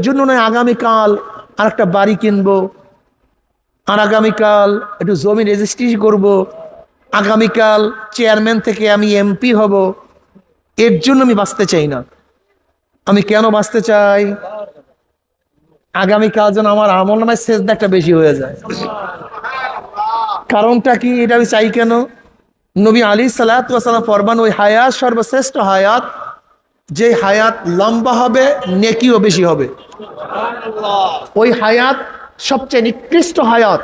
জন্য নয়, আগামীকাল আর একটা বাড়ি কিনবো। আর আগামীকাল একটু জমি রেজিস্ট্রি করব। আগামীকাল চেয়ারম্যান থেকে আমি এমপি হব। এর জন্য আমি বাঁচতে চাই না। আমি কেন বাঁচতে চাই? আগামীকাল যেন আমার আমল নামায় সেজদা একটা বেশি হয়ে যায়। কারণটা কি? এটা আমি চাই কেন? নবী আলী সালাতাম ফরমান ওই হায়াত সর্বশ্রেষ্ঠ হায়াত যে হায়াত লম্বা হবে, নেকিও বেশি হবে। ওই হায়াত, সবচেয়ে নিকৃষ্ট হায়াত,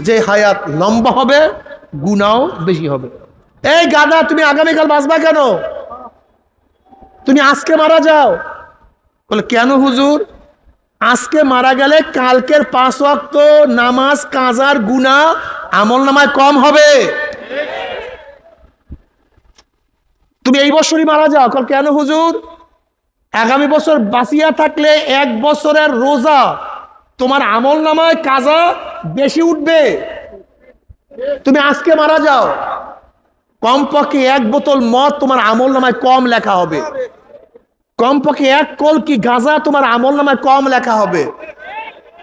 যে হায়াত লম্বা হবে, গুনাও বেশি হবে। এই গাদা তুমি আগামীকাল বাঁচবা কেন? তুমি আজকে মারা যাও। বলে, কেন হুজুর? আজকে মারা গেলে কালকের পাঁচ ওয়াক্ত নামাজ, কাজার গুনা আমল নামায় কম হবে। তুমি এই বছরই মারা যাও। কল কেন হুজুর? আগামী বছর বাঁচিয়া থাকলে এক বছরের রোজা, তোমার আমল নামায় কাজা বেশি উঠবে। তুমি আজকে মারা যাও। কমপক্ষে এক বোতল মদ তোমার আমল নামায় কম লেখা হবে। কমপক্ষে এক কল কি গাঁজা তোমার আমল নামায় কম লেখা হবে।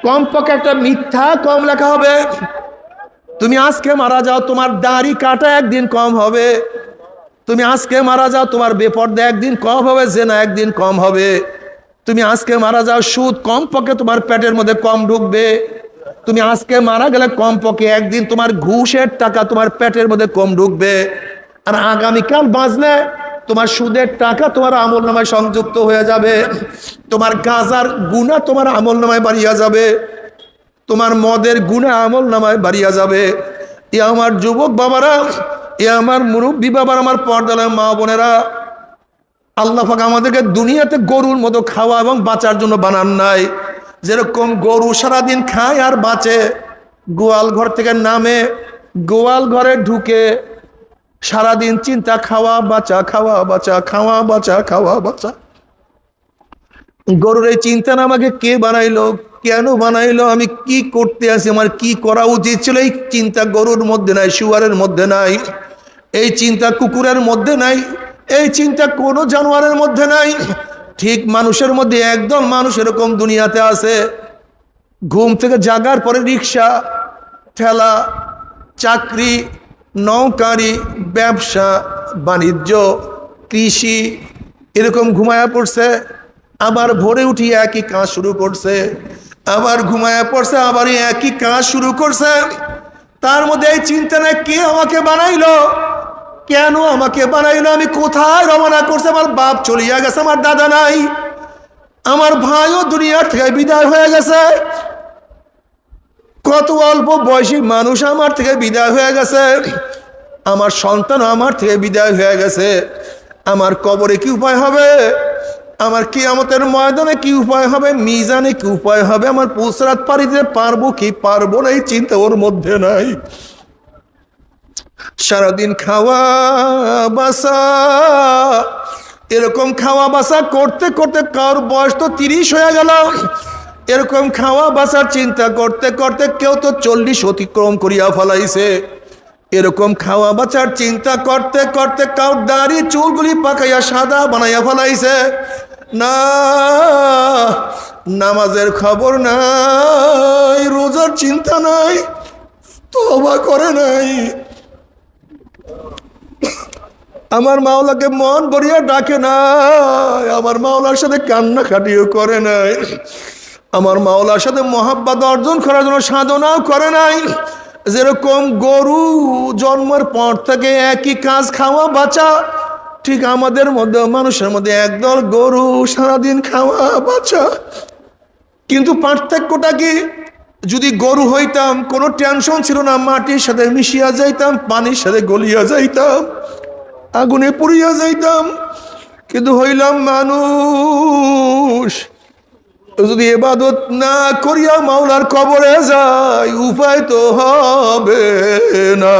কমপক্ষে একটা মিথ্যা কম লেখা হবে। তুমি আজকে মারা যাও, তোমার দাড়ি কাটা একদিন কম হবে। তুমি আজকে মারা যাও, তোমার বেপর্দা একদিন কম হবে, জেনা একদিন কম হবে। তুমি আজকে মারা যাও, সুদ কম পক্ষে তোমার পেটের মধ্যে কম ঢুকবে। তুমি আজকে মারা গেলে কম পক্ষে একদিন তোমার ঘুষের টাকা তোমার পেটের মধ্যে কম ঢুকবে। আর আগামীকাল বাঁচলে তোমার সুদের টাকা তোমার আমল নামায় সংযুক্ত হয়ে যাবে। তোমার গাজার গুণা তোমার আমল নামায় বাড়িয়া যাবে। তোমার মদের গুণা আমল নামায় বাড়িয়া যাবে। এ আমার যুবক বাবারা এ আমার মুরব্বী বাবার আমার পর্দালায় মা বোনেরা, আল্লাহ পাক আমাদেরকে দুনিয়াতে গরুর মতো খাওয়া এবং বাঁচার জন্য বানান নাই। যেরকম গরু সারাদিন খায় আর বাঁচে, গোয়াল ঘর থেকে নামে, গোয়াল ঘরে ঢুকে সারাদিন চিন্তা খাওয়া, বাঁচা খাওয়া বাঁচা খাওয়া বাঁচা খাওয়া, বাঁচা। গরুর এই চিন্তা না আমাকে কে বানাইলো, কেন বানাইলো, আমি কি করতে আছি, আমার কি করা উচিত ছিল, এই চিন্তা গরুর মধ্যে নাই শুয়ারের মধ্যে নাই। এই চিন্তা কুকুরের মধ্যে নাই, এই চিন্তা কোনো জানোয়ারের মধ্যে নাই। ঠিক মানুষের মধ্যে একদম মানুষ এরকম দুনিয়াতে আছে। ঘুম থেকে জাগার পরে রিক্সা, ঠেলা, চাকরি, নৌকারি, ব্যবসা, বাণিজ্য, কৃষি এরকম ঘুমায়া পড়ছে। আবার ভোরে উঠি একই কাজ শুরু করছে। আবার ঘুমায়া পড়ছে, আবার একই কাজ শুরু করছে। তার মধ্যে এই চিন্তা নাই, কে আমাকে বানাইলো? কেন আমাকে বানাইলো? আমি কোথায় রওনা করছে? আমার বাপ চলিয়া গেছে, আমার দাদা নাই। আমার ভাইও দুনিয়ার থেকে বিদায় হয়ে গেছে। কত অল্প বয়সী মানুষ আমার থেকে বিদায় হয়ে গেছে। আমার সন্তান আমার থেকে বিদায় হয়ে গেছে। আমার কবরে কি উপায় হবে? আমার কি কিয়ামতের ময়দানে কি উপায় হবে? মিজানে কি উপায় হবে? আমার পুসরাত পারি দিতে পারব কি পারব না, এই চিন্তা ওর মধ্যে নাই। সারাদিন খাওয়া বাসা। এরকম খাওয়া বাসা করতে করতে কার বয়স তো তিরিশ হয়ে গেল। এরকম খাওয়া বাসার চিন্তা করতে করতে কেউ তো চল্লিশ অতিক্রম করিয়া ফলাইছে। এরকম খাওয়া বাঁচার চিন্তা করতে করতে কাউ দাড়ি চুলগুলি পাকাইয়া সাদা বানাইয়া ফলাইছে। না, নামাজের খবর নাই, রোজার চিন্তা নাই তবা করে নাই। আমার মাওলাকে মন ভরিয়া ডাকে নাই। আমার মাওলার সাথে কান্না কাটিও করে নাই। আমার মাওলার সাথে মহাব্বাত অর্জন করার জন্য সাধনাও করে নাই। যেরকম গরু জন্মের পর থেকে একই কাজ খাওয়া বাঁচা, ঠিক আমাদের মধ্যে, মানুষের মধ্যে একদল গরু সারাদিন খাওয়া বাঁচা। কিন্তু পার্থক্যটা কি? যদি গরু হইতাম, কোনো টেনশন ছিল না, মাটির সাথে মিশিয়া যাইতাম, পানির সাথে গলিয়া যাইতাম। আগুনে পুড়িয়া যাইতাম, কিন্তু হইলাম মানুষ। যদি এবাদত না করিয়া মাওলার কবরে যাই, উপায় তো হবে না।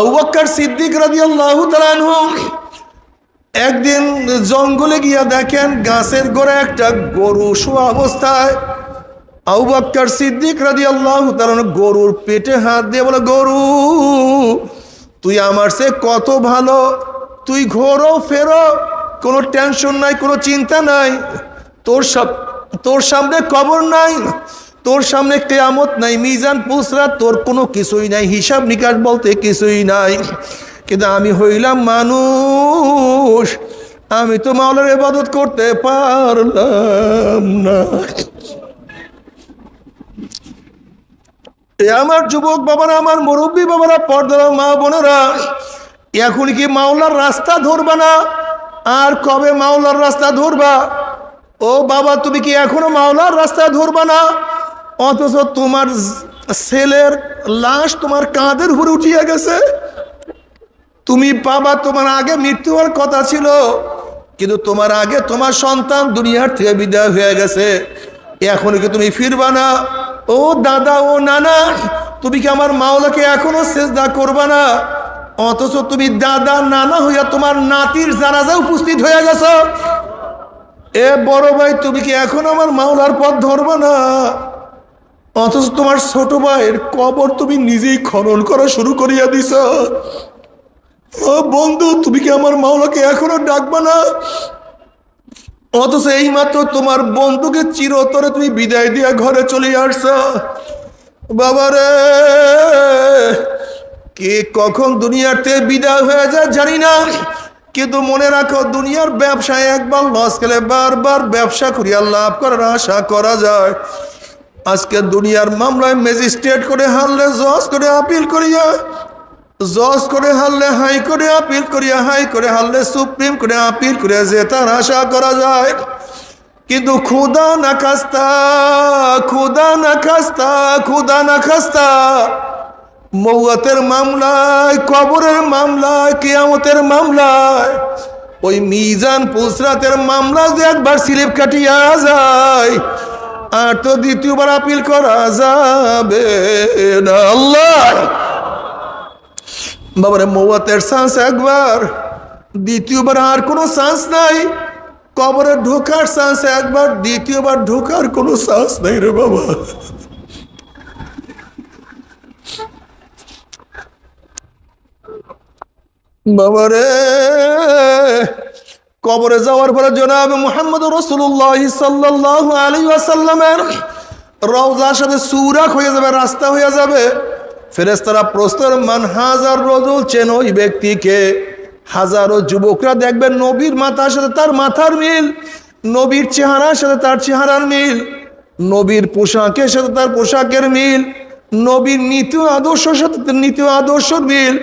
আউবাক্কার সিদ্দিক রাদিয়াল্লাহু তাআলা একদিন জঙ্গলে গিয়া দেখেন গাছের গোড়ে একটা গরু শোয়া অবস্থায়। আউবাক্কার সিদ্দিক রাদিয়াল্লাহু তাআলা গরুর পেটে হাত দিয়ে বলে, গরু তুই আমার সে কত ভালো? তুই ঘোরো, ফেরো, কোনো টেনশন নাই, কোনো চিন্তা নাই। তোর সব, তোর সামনে কবর নাই, তোর সামনে কেয়ামত নাই, মিজান পুসরা তোর কোনো কিছুই নাই, হিসাব নিকাশ বলতে কিছুই নাই। কিন্তু আমি হইলাম মানুষ, আমি তো মাওলার ইবাদত করতে পারলাম না। এ আমার যুবক বাবারা, আমার মুরব্বী বাবারা পর্দারা মা বোনেরা, এখন কি মাওলার রাস্তা ধরবা না? আর কবে মাওলার রাস্তা ধরবা? ও বাবা, তুমি কি এখনও মাওলার রাস্তা ধরবা না? অথচ তোমার ছেলের লাশ তোমার কাঁধের উপরে উঠিয়ে গেছে। তুমি বাবা, তোমার আগে মৃত্যু হওয়ার কথা ছিল, কিন্তু তোমার আগে তোমার সন্তান দুনিয়ার থেকে বিদায় হয়ে গেছে। এখন কি তুমি ফিরবা না? ও দাদা, ও নানা, তুমি কি আমার মাওলাকে এখনও চেষ্টা করবা না? অথচ তুমি দাদা, নানা হইয়া তোমার নাতির জানাজা উপস্থিত হয়ে গেছ। এ বড় ভাই, তুমি কি এখন আমার মাওলার পথ ধরবা না? অথচ তোমার ছোট ভাইয়ের কবর তুমি নিজেই খনন করা শুরু করিয়া দিছ। ও বন্ধু, তুমি কি আমার মাওলাকে এখনও ডাকবা না? অথচ এই মাত্র তোমার বন্ধুকে চিরতরে তুমি বিদায় দিয়া ঘরে চলে আসছ। বাবারে, কে কখন দুনিয়াতে বিদায় হয়ে যায় জানি না। কিন্তু মনে রাখো, দুনিয়ার ব্যবসায় একবার লস গেলে বারবার ব্যবসা করিয়া লাভ করার আশা করা যায়। আজকে দুনিয়ার মামলায় ম্যাজিস্ট্রেট করে হারলে জজ করে আপিল করিয়া জজ করে হারলে হাই করে, আপিল করিয়া হাই করে হারলে সুপ্রিম করে আপিল করিয়া যে তার আশা করা যায়। কিন্তু খুদা না খাস্তা খুদা না খাস্তা খুদা না খাস্তা। মৌয়াতের মামলায়, কবরের মামলায়, কিয়ামতের মামলায়, ওই মিজান পুসরাতের মামলা যে একবার স্লিপ কাটিয়া যায়, আর তো দ্বিতীয়বার আপিল করা যাবে না। আল্লাহ! বাবারে মৌয়াতের চান্স একবার, দ্বিতীয়বার আর কোনো চান্স নাই। কবরে ঢোকার চান্স একবার, দ্বিতীয়বার ঢোকার কোনো চান্স নাই রে বাবা। বাবারে, কবরে যাওয়ার পরে জনাব মোহাম্মদ রসুল্লাহ সাল্লাহ আলী আসাল্লামের রওজার সাথে সুরাক হয়ে যাবে, রাস্তা হয়ে যাবে। ফেরেস্তারা প্রস্তর মান হাজার রজুল চেন ওই ব্যক্তিকে। হাজারো যুবকরা দেখবেন নবীর মাথার সাথে তার মাথার মিল, নবীর চেহারার সাথে তার চেহারার মিল, নবীর পোশাকের সাথে তার পোশাকের মিল, নবীর নীতি আদর্শের সাথে নীতি আদর্শের মিল,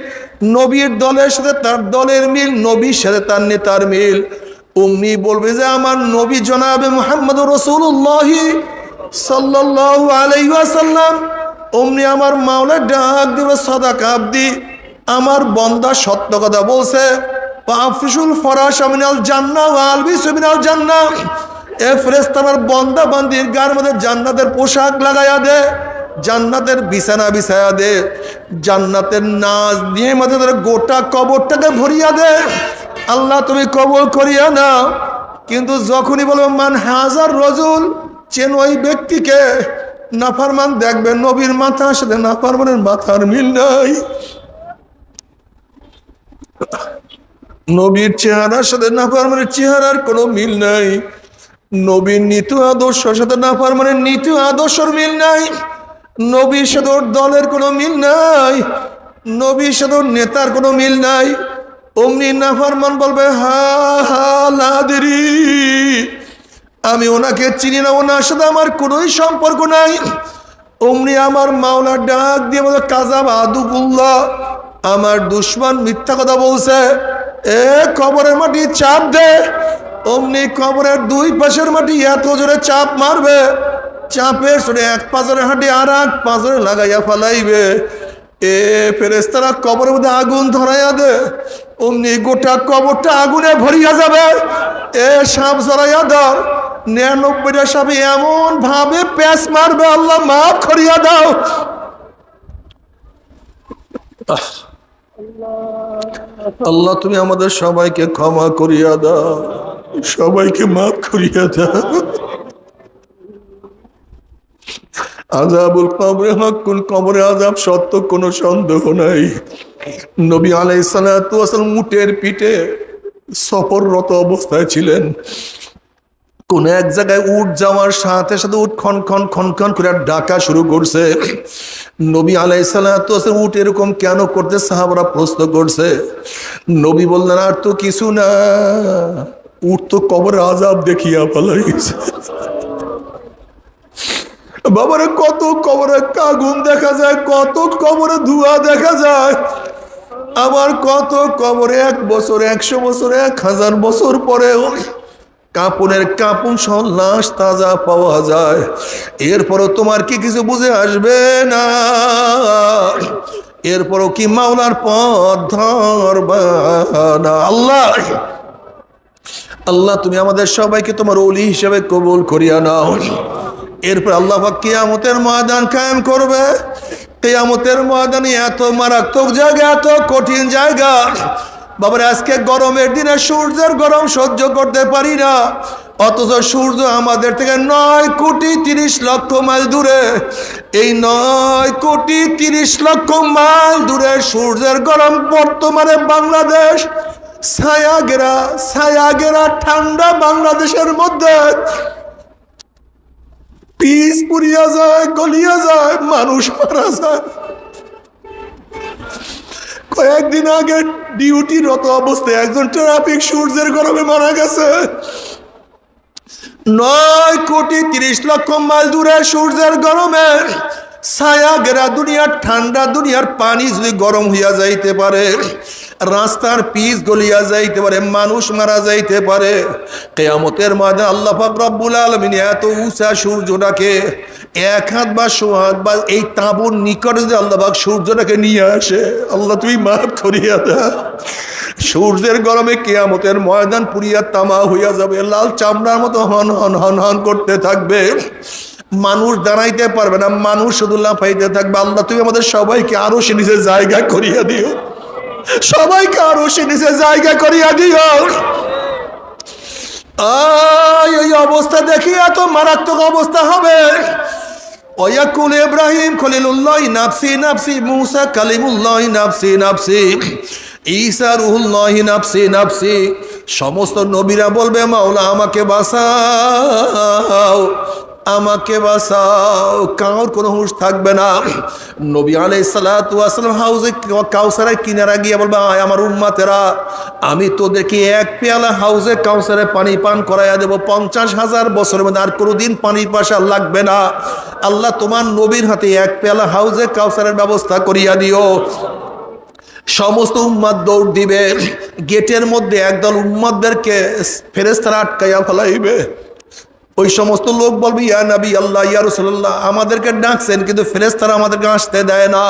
নবীর দলের সাথে তার দলের মিল, নবীর সাথে তার নেতার মিল। অমনি বলবে যে, আমার নবী জনাবে মোহাম্মদ রসুল্লাহ সাল্লাহ আলাইসাল্লাম অমনি আমার মাওলা ডাক দেবে সদা কাবদি আমার বন্দা সত্য কথা বলছে আফিসুল ফরাস আমিনাল জান্না আলবি সুমিনাল জান্না এ ফেরেস্তা আমার বন্দা বান্দির গার মধ্যে জান্নাতের পোশাক লাগাইয়া দে, জান্নাতের বিছানা বিছায়া দে, জান্নাতের নাচ দিয়ে মধ্যে তাদের গোটা কবরটাকে ভরিয়া দে। আল্লাহ তুমি কবর করিয়া না কিন্তু যখনই বলব, মান হাজার রজুল, চেন ওই ব্যক্তিকে নাফারমান দেখবে নবীর মাথার সাথে নাফারমানের মাথার মিল নাই। নবীর চেহারার সাথে নাফারমানের চেহারার কোনো মিল নাই। নবীর নীতি আদর্শের সাথে নাফারমানের নীতি আদর্শের মিল নাই। নবীর সাথে দলের কোনো মিল নাই। নবীর সাথে নেতার কোনো মিল নাই। অমনি নাফারমান বলবে, হা হা, লাদেরি। আমি ওনাকে চিনি না, ওনার সাথে আমার কোনোই সম্পর্ক নাই। অমনি আমার মাওলা ডাক দিয়ে বলে, কাজাব আদুবুল্লাহ, আমার দুশ্মন মিথ্যা কথা বলছে। এ কবরের মাটি চাপ দে। অমনি কবরের দুই পাশের মাটি এত জোরে চাপ মারবে। চাপের সরে এক পাঁচরে হাঁটি আর এক পাঁচরে লাগাইয়া ফালাইবে। এ ফেরেস্তারা কবরের মধ্যে আগুন ধরাইয়া দে। অমনি গোটা কবরটা আগুনে ভরিয়া যাবে। এ সাপ জড়াইয়া ধর। নিরানব্বইটা সাপে এমন ভাবে প্যাঁচ মারবে, আল্লাহ মাফ করিয়া দাও। আল্লাহ তুমি আমাদের সবাইকে ক্ষমা করিয়া দাও। সবাইকে মাফ করিয়া দাও। আজাবুল কবরে হকুল কবরে আজাব সত্য কোনো সন্দেহ নাই। নবী আলাই সালাম উটের পিঠে সফররত অবস্থায় ছিলেন। কোন এক জায়গায় উঠ যাওয়ার সাথে সাথে উঠ খন খন খন খন করে ডাকা শুরু করছে। নবী আলাইসাল্লাম উঠ এরকম কেন করতে সাহাবরা প্রশ্ন করছে। নবী বললেন, আর তো কিছু না উঠ তো কবর আজাব দেখিয়া পালাইছে বাবারে, কত কবরে কাগুন দেখা যায়, কত কবরে ধোঁয়া দেখা যায়। আবার কত কবরে এক বছর, একশো বছর, এক হাজার বছর পরেও কাপনের কাপন লাশ তাজা পাওয়া যায়। এরপরও তোমার কি কিছু বুঝে আসবে না? এরপরও কি মাওলার পথ ধরবা না? আল্লাহ! আল্লাহ, তুমি আমাদের সবাইকে তোমার ওলি হিসেবে কবুল করিয়া নাও। এরপর আল্লাহ কিয়ামতের ময়দান কায়েম করবে। কিয়ামতের ময়দানে এত মারাত্মক জায়গা, এত কঠিন জায়গা বাবার, আজকে গরমের দিনে সূর্যের গরম সহ্য করতে পারি না। অথচ সূর্য আমাদের থেকে নয় কোটি তিরিশ লক্ষ মাইল দূরে। এই নয় কোটি তিরিশ লক্ষ মাইল দূরে সূর্যের গরম বর্তমানে বাংলাদেশ। ছায়াগেরা ছায়াগেরা ঠান্ডা বাংলাদেশের মধ্যে। পিস পুড়িয়া যায়, গলিয়া যায়, মানুষ মারা যায়। কয়েকদিন আগে ডিউটিরত অবস্থায় একজন ট্রাফিক সূর্যের গরমে মারা গেছে। নয় কোটি তিরিশ লক্ষ মাইল দূরে সূর্যের গরমে ছায়া গেরা দুনিয়ার, ঠান্ডা দুনিয়ার পানি যদি গরম হইয়া যাইতে পারে, রাস্তার পিস গলিয়া যাইতে পারে, মানুষ মারা যাইতে পারে, কেয়ামতের মাঝে আল্লাহ পাক রব্বুল আলমিন এত উঁচা সূর্যটাকে এক হাত বা শো হাত বা এই তাঁবুর নিকটে যদি আল্লাহ পাক সূর্যটাকে নিয়ে আসে, আল্লাহ তুমি মাফ করিয়া দা সূর্যের গরমে কেয়ামতের ময়দান পুরিয়া তামা হইয়া যাবে, লাল চামড়ার মতো হন হন হন হন করতে থাকবে। মানুষ দাঁড়াইতে পারবে না, মানুষ শুধু লাফাইতে থাকবে। আল্লাহ তুমি আমাদের সবাইকে আরও সে নিজের জায়গা করিয়া দিও। সবাইকে আরও সে নিজের জায়গা করিয়া দিও। আয়, এই অবস্থা দেখি এত মারাত্মক অবস্থা হবে। ওয়াকুল ইব্রাহিম খলিলুল্লাহ নাফসি নাফসি, মুসা কালিমুল্লাহ, নাফসি নাফসি, ঈসা রুহুল্লাহ, নাফসি নাফসি। সমস্ত নবীরা বলবে, মাওলা, আমাকে বাঁচাও। আমাকে বাঁচাও কাউর কোনো হুঁশ থাকবে না। নবী আলাই সালাতাম হাউজে কাউসারের কিনারা গিয়ে বলবে, আয় আমার উম্মাতেরা, আমি তোদেরকে এক পেয়ালা হাউজে কাউসারে পানি পান করাইয়া দেবো। পঞ্চাশ হাজার বছরের মধ্যে আর কোনোদিন পানি পাশা লাগবে না। আল্লাহ তোমার নবীর হাতে এক পেয়ালা হাউজে কাউসারের ব্যবস্থা করিয়া দিও। সমস্ত উম্মাদ দৌড় দিবে। গেটের মধ্যে একদল উম্মাদদেরকে ফেরেস্তারা আটকাইয়া ফেলাইবে। ওই সমস্ত লোক বলবে, ইয়া নবী আল্লাহ, ইয়া রসুল্লাহ আমাদেরকে ডাকছেন, কিন্তু ফেরেস্তারা আমাদেরকে আসতে দেয় না।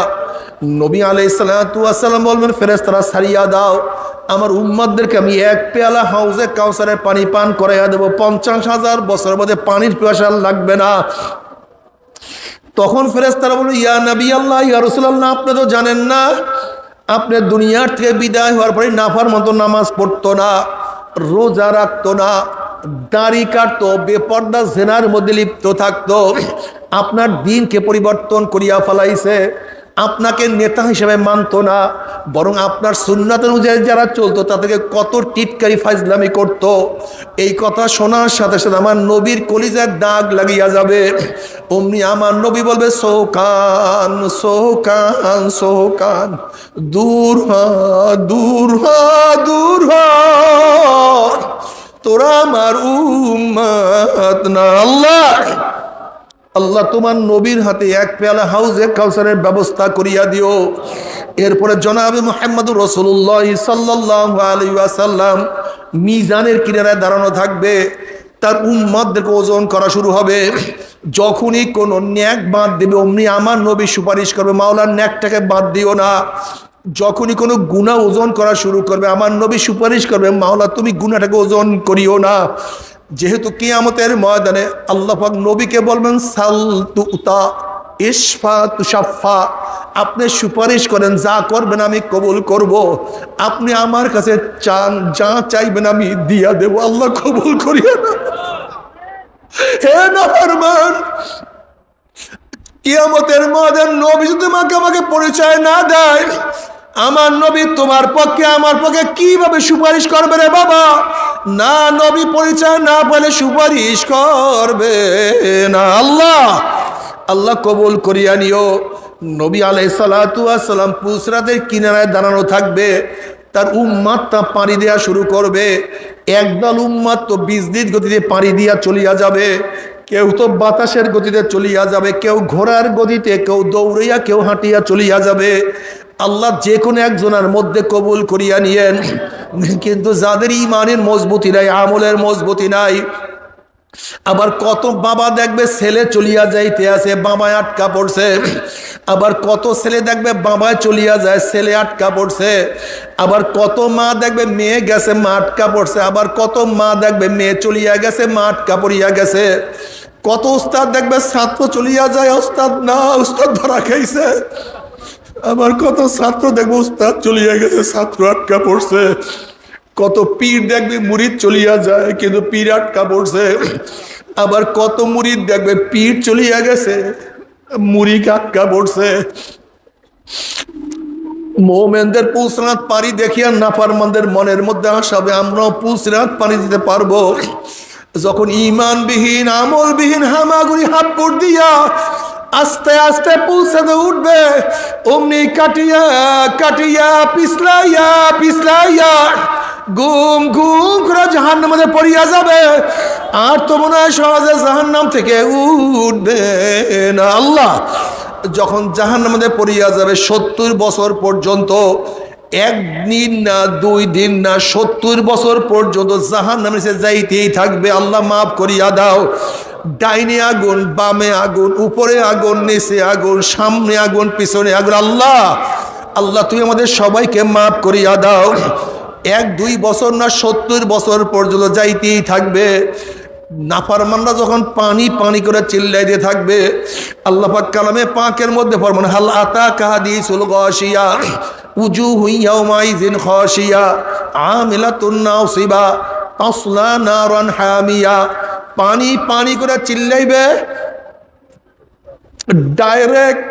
নবী আলাই সাল্লাম বলবেন ফেরেস্তারা সারিয়া দাও, আমার উম্মাদদেরকে আমি এক পেয়ালা হাউসে কাউসারে পানি পান করাইয়া দেবো। পঞ্চাশ হাজার বছরের মধ্যে পানির পিয়াসা লাগবে না। তখন ফেরেস্তারা বলবে, ইয়া নবী আল্লাহ, ইয়া রসুল্লাহ আপনি তো জানেন না, আপনি দুনিয়ার থেকে বিদায় হওয়ার পরে নাফার মতো নামাজ পড়তো না, রোজা রাখতো না দাড়ি কাটতো, বেপর্দা জেনার মধ্যে লিপ্ত থাকতো। আপনার দিনকে পরিবর্তন করিয়া ফেলাইছে। আপনাকে নেতা হিসেবে মানতো না। বরং আপনার সুন্নাত অনুযায়ী যারা চলতো, তাদেরকে কত টিটকারি ফাইজলামি করত। এই কথা শোনার সাথে সাথে আমার নবীর কলিজার দাগ লাগিয়া যাবে। অমনি আমার নবী বলবে, সোকান সোকান সোকান, দূর হ দূর হ দূর হ। তোরা আমার উম্মাত না, আল্লাহ। আল্লাহ তোমার নবীর হাতে এক পেয়ালা হাউজে কাউসারের ব্যবস্থা করিয়া দিও। এরপরে জনাবে মোহাম্মদুর রসুল্লাহ সাল্লাহ আলী আসাল্লাম মিজানের কিনারায় দাঁড়ানো থাকবে। তার উম্মদদেরকে ওজন করা শুরু হবে। যখনই কোনো ন্যাক বাঁধ দেবে, অমনি আমার নবী সুপারিশ করবে, মাওলার ন্যাকটাকে বাদ দিও না। যখনই কোনো গুণা ওজন করা শুরু করবে, আমার নবী সুপারিশ করবে, মাওলা তুমি গুণাটাকে ওজন করিও না। যেহেতু কিয়ামতের ময়দানে আল্লাহ পাক নবীকে বলবেন, সাল তু উতা ইসফা তুষাফা আপনি সুপারিশ করেন, যা করবেন আমি কবুল করব। আপনি আমার কাছে চান, যা চাইবেন আমি দিয়া দেব। আল্লাহ কবুল করিয়া না। হে নাফরমান কিয়ামতের ময়দান নবী যদি আমাকে আমাকে পরিচয় না দেয়, আমার নবী তোমার পক্ষে, আমার পক্ষে কীভাবে সুপারিশ করবে রে বাবা? না, নবী পরিচয় না পেলে সুপারিশ করবে না। আল্লাহ আল্লাহ কবুল করিয়া নিও। নবী আলাই সালাম পুসরাতের কিনারায় দাঁড়ানো থাকবে, তার উম্মাদ তা পাড়ি দেওয়া শুরু করবে। একদল উম্মাদ তো বিজলির গতিতে পাড়ি দিয়া চলিয়া যাবে। কেউ তো বাতাসের গতিতে চলিয়া যাবে, কেউ ঘোড়ার গতিতে, কেউ দৌড়িয়া, কেউ হাঁটিয়া চলিয়া যাবে। আল্লাহ যে কোনো একজনের মধ্যে কবুল করিয়া নিয়েন। কিন্তু যাদের ইমানের মজবুতি নাই, আমলের মজবুতি নাই আবার কত বাবা দেখবে ছেলে চলিয়া যাইতে আছে বাবায় আটকা পড়ছে। আবার কত ছেলে দেখবে বাবায় চলিয়া যায়, ছেলে আটকা পড়ছে। আবার কত মা দেখবে মেয়ে গেছে, মা আটকা পড়ছে। আবার কত মা দেখবে মেয়ে চলিয়া গেছে, মা আটকা পড়িয়া গেছে। কত উস্তাদ দেখবে ছাত্র চলিয়া যায়, উস্তাদ, না, উস্তাদ ধরা খাইছে। আবার কত ছাত্র দেখবে, উস্তাদ চলিয়া গেছে, ছাত্র আটকা পড়ছে। কত পীর দেখবে মুরিদ চলিয়া যায়, কিন্তু পীর আটকা পড়ছে। আবার কত মুরিদ দেখবে পীর চলিয়া গেছে মুড়ি আটকা পড়ছে। মোমেনদের পুসরাত পানি দেখিয়া নাফারমানদের মনের মধ্যে আসাবে আমরাও পুসরাত পানি দিতে পারব। যখন ইমানবিহীন আমলবিহীন হামাগুড়ি হাত পড় দিয়া আস্তে আস্তে পৌঁছাতে উঠবে, অমনি কাটিয়া কাটিয়া, পিছলাইয়া পিছলাইয়া গুম গুম করে জাহান মধ্যে পড়িয়া যাবে। আর তো মনে হয় সহজে জাহান নাম থেকে উঠবে না। আল্লাহ, যখন জাহান মধ্যে পড়িয়া যাবে, সত্তর বছর পর্যন্ত, একদিন না দুই দিন না সত্তর বছর পর্যন্ত জাহান নামে সে যাইতেই থাকবে। আল্লাহ, মাফ করিয়া দাও। ডাইনে আগুন, বামে আগুন, উপরে আগুন, নিচে আগুন, সামনে আগুন, পিছনে আগুন। আল্লাহ আল্লাহ তুই আমাদের সবাইকে মাফ করিয়া দাও। এক, দুই বছর না সত্তর বছর পর্যন্ত যাইতেই থাকবে। নাফারমানরা যখন পানি পানি করে চিল্লাই দিয়ে থাকবে, আল্লাহ পাক কালামে পাকের মধ্যে ফরমান, হাল আতা কাহাদি সুল গসিয়া উজু হুইয়া মাইজিন খসিয়া আমিলা তুন্নাও সিবা তসলা নারন হামিয়া। পানি পানি করে চিল্লাইবে, ডাইরেক্ট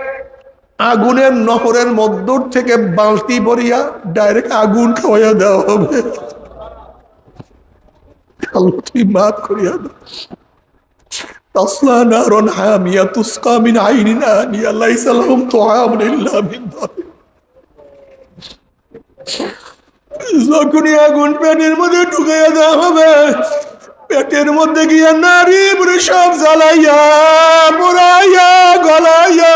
আগুনের নহরের মধ্যর থেকে বালতি ভরিয়া ডাইরেক্ট আগুন খাওয়া দেওয়া হবে। মাফ করিয়া দাও। আগুন পেটের মধ্যে ঢুকাইয়া দেওয়া হবে, পেটের মধ্যে গিয়া নারী সব জ্বালাইয়া পোড়াইয়া গলাইয়া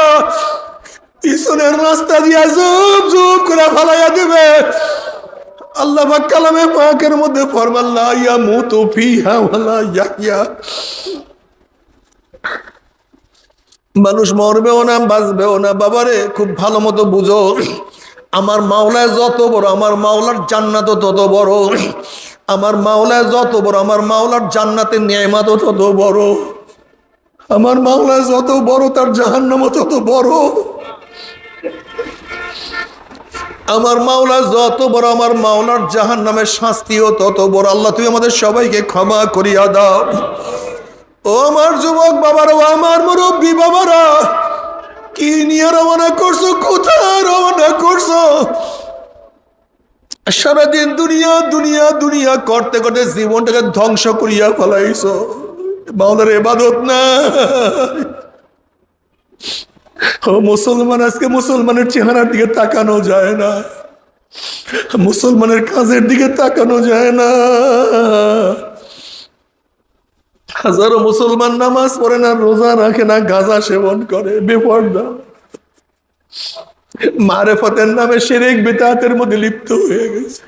পিছনের রাস্তা দিয়া জুপ জুপ করে ফালাইয়া দেবে। আল্লাহ পাক কালামে পাকের মধ্যে ফরমাল্লা ইয়া মুতু ফিহা ওয়ালা মানুষ মরবেও না, বাঁচবেও না। বাবারে, খুব ভালো মতো বুঝো, আমার মাওলায় যত বড়, আমার মাওলার জান্নাত তত বড়। আমার মাওলায় যত বড়, আমার মাওলার জান্নাতের ন্যায়মাতও তত বড়। আমার মাওলায় যত বড়, তার জাহান্নামও তত বড়। আমার মাওলা যত বড় আমার মাওলার জাহান নামের শাস্তিও তত বড়। আল্লাহ তুই আমাদের সবাইকে ক্ষমা করিয়া দাও। ও আমার যুবক বাবারা ও আমার মুরব্বী বাবারা, কি নিয়ে রওনা করছ, কোথায় রওনা করছ? সারাদিন দুনিয়া দুনিয়া দুনিয়া করতে করতে জীবনটাকে ধ্বংস করিয়া ফেলাইছো। মাওলার এবাদত না ও মুসলমান, আজকে মুসলমানের চেহারার দিকে তাকানো যায় না। মুসলমানের কাজের দিকে তাকানো যায় না। হাজারো মুসলমান নামাজ পড়ে না, রোজা রাখে না, গাঁজা সেবন করে, বেপর্দা। মারেফতের নামে সেরেক বেতাতের মধ্যে লিপ্ত হয়ে গেছে।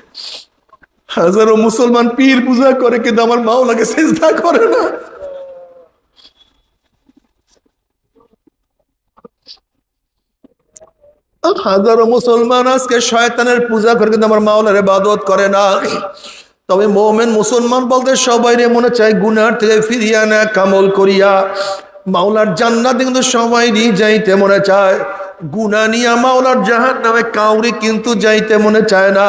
হাজারো মুসলমান পীর পূজা করে, কিন্তু আমার মাওলাকে চেষ্টা করে না। হাজারো মুসলমান আজকে শয়তানের পূজা করে কিন্তু আমার মাওলার ইবাদত করে না। তবে মোমেন মুসলমান বলতে সবাই রে মনে চায় গুনার থেকে ফিরিয়া না কামল করিয়া। মাওলার জান্নাত কিন্তু সবাই যাইতে মনে চায়। গুনা নিয়া মাওলার জাহান নামে কাউরি কিন্তু যাইতে মনে চায় না।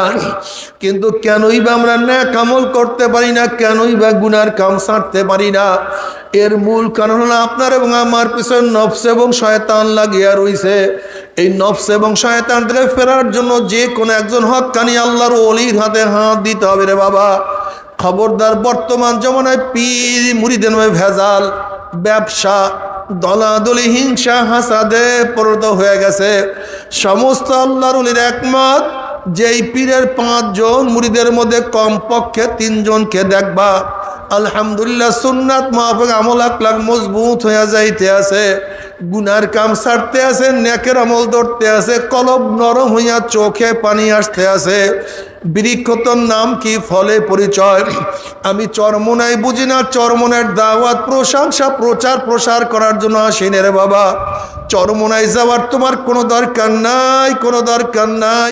কিন্তু কেনই বা আমরা ন্যাক আমল করতে পারি না, কেনই বা গুনার কাম ছাড়তে পারি না। এর মূল কারণ হলো আপনার এবং আমার পিছনে নফস এবং শয়তান লাগিয়া রইছে। এই নফস এবং শয়তান থেকে ফেরার জন্য যে কোনো একজন হকানি আল্লাহর অলির হাতে হাত দিতে হবে রে বাবা। খবরদার বর্তমান জমানায় পীর মুড়িদের ভেজাল ব্যবসা দলাদলি, হিংসা, হাসাদে পরিণত হয়ে গেছে। সমস্ত আল্লাহর অলির একমত যেই পীরের পাঁচজন, মুড়িদের মধ্যে কমপক্ষে তিনজনকে দেখবা। আলহামদুলিল্লাহ সুন্নাত মাহফিক আমল আকলাক মজবুত হয়ে যাইতে আছে। গুনার কাম ছাড়তে আছে, নেকের আমল ধরতে আছে, কলব নরম হইয়া চোখে পানি আসতে আছে। বৃক্ষতর নাম কি? ফলে পরিচয়। আমি চরমনায় বুঝি না চরমনের দাওয়াত, প্রশংসা, প্রচার, প্রসার করার জন্য আসিনে রে বাবা। চরমনায় যাওয়ার তোমার কোনো দরকার নাই, কোনো দরকার নাই।